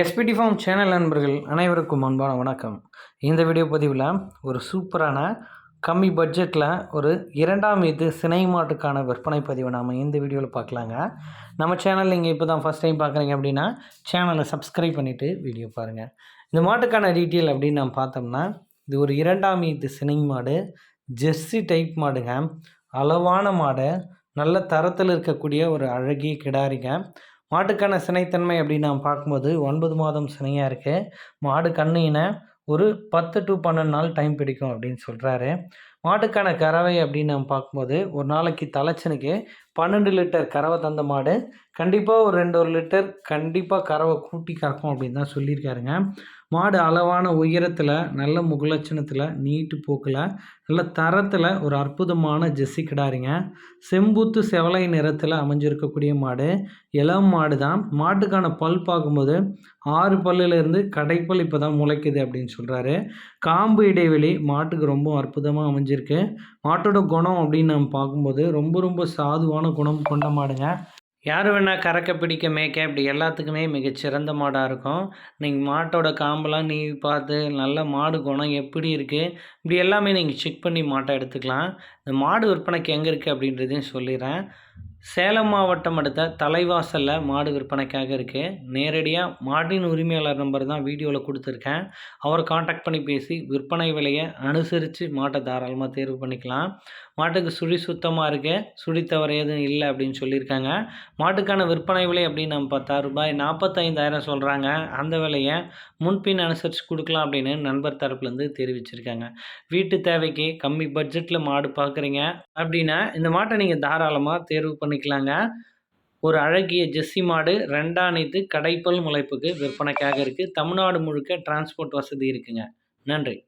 SPD form channel நண்பர்கள் அனைவருக்கும் அன்பான வணக்கம். இந்த வீடியோ பதிவில் ஒரு சூப்பரான கம்மி பட்ஜெட்டில் ஒரு இரண்டாம் இது சினை மாட்டுக்கான விற்பனை பதிவை நாம் இந்த வீடியோவில் பார்க்கலாங்க. நம்ம சேனல் நீங்கள் இப்போ தான் ஃபஸ்ட் டைம் பார்க்குறீங்க அப்படின்னா சேனலை சப்ஸ்கிரைப் பண்ணிவிட்டு வீடியோ பாருங்கள் இந்த மாட்டுக்கான டீட்டெயில் அப்படின்னு நம்ம பார்த்தோம்னா இது ஒரு இரண்டாம் இது சினை மாடு ஜெர்சி டைப் மாடுங்க. அளவான மாடு நல்ல தரத்தில் இருக்கக்கூடிய ஒரு அழகிய கிடாரிங்க. மாட்டுக்கான சினைத்தன்மை அப்படின்னு நாம் பார்க்கும்போது ஒன்பது மாதம் சினையாக இருக்குது மாடு கண்ணினை ஒரு பத்து டு பன்னெண்டு நாள் டைம் பிடிக்கும் அப்படின்னு சொல்கிறாரு மாட்டுக்கான கறவை அப்படின்னு நம்ம பார்க்கும்போது ஒரு நாளைக்கு தலைச்சனுக்கு பன்னெண்டு லிட்டர் கறவை தந்த மாடு கண்டிப்பாக ஒரு ரெண்டு ஒரு லிட்டர் கண்டிப்பாக கறவை கூட்டி கறக்கும் அப்படின்னு தான் சொல்லியிருக்காருங்க. மாடு அளவான உயரத்தில் நல்ல முகலட்சணத்தில் நீட்டு போக்கில் நல்ல தரத்தில் ஒரு அற்புதமான ஜெஸ்ஸி கிடாருங்க. செம்புத்து செவலை நிறத்தில் அமைஞ்சிருக்கக்கூடிய மாடு இளம் மாடு தான் மாட்டுக்கான பல் பார்க்கும்போது ஆறு பல்லுலேருந்து கடைப்பல் இப்போ தான் முளைக்குது அப்படின்னு சொல்கிறாரு காம்பு இடைவெளி மாட்டுக்கு ரொம்ப அற்புதமாக அமைஞ்சு செஞ்சுருக்கு மாட்டோட குணம் அப்படின்னு நம்ம பார்க்கும்போது ரொம்ப ரொம்ப சாதுவான குணம் கொண்ட மாடுங்க. யார் வேணால் கறக்க பிடிக்க மேய்க்க இப்படி எல்லாத்துக்குமே மிகச்சிறந்த மாடாக இருக்கும். நீங்கள் மாட்டோட காம்பெல்லாம் நீ பார்த்து நல்ல மாடு குணம் எப்படி இருக்குது இப்படி எல்லாமே நீங்கள் செக் பண்ணி மாட்டை எடுத்துக்கலாம். இந்த மாடு விற்பனைக்கு எங்கே இருக்குது அப்படின்றதையும் சொல்லிடுறேன். சேலம் மாவட்டம் அடுத்த தலைவாசலில் மாடு விற்பனைக்காக இருக்குது நேரடியாக மாட்டின் உரிமையாளர் நம்பர் தான் வீடியோவில் கொடுத்துருக்கேன். அவரை காண்டாக்ட் பண்ணி பேசி விற்பனை விலையை அனுசரித்து மாட்டை தாராளமாக தேர்வு பண்ணிக்கலாம். மாட்டுக்கு சுழி சுத்தமாக இருக்குது சுழி தவறு எதுவும் இல்லை அப்படின்னு சொல்லியிருக்காங்க. மாட்டுக்கான விற்பனை விலை அப்படின்னு நம்ம பார்த்தா ரூபாய் நாற்பத்தைந்தாயிரம் சொல்கிறாங்க அந்த விலையை முன்பின் அனுசரித்து கொடுக்கலாம் அப்படின்னு நண்பர் தரப்புலேருந்து தெரிவிச்சிருக்காங்க. வீட்டு தேவைக்கு கம்மி பட்ஜெட்டில் மாடு பார்க்குறீங்க அப்படின்னா இந்த மாட்டை நீங்கள் தாராளமாக தேர்வு பண்ணி பண்ணிக்கலாங்க. ஒரு அழகிய ஜெஸ்ஸி மாடு ரெண்டாணித்து கடைப்பல் முளைப்புக்கு விற்பனைக்காக இருக்குது தமிழ்நாடு முழுக்க டிரான்ஸ்போர்ட் வசதி இருக்குங்க. நன்றி.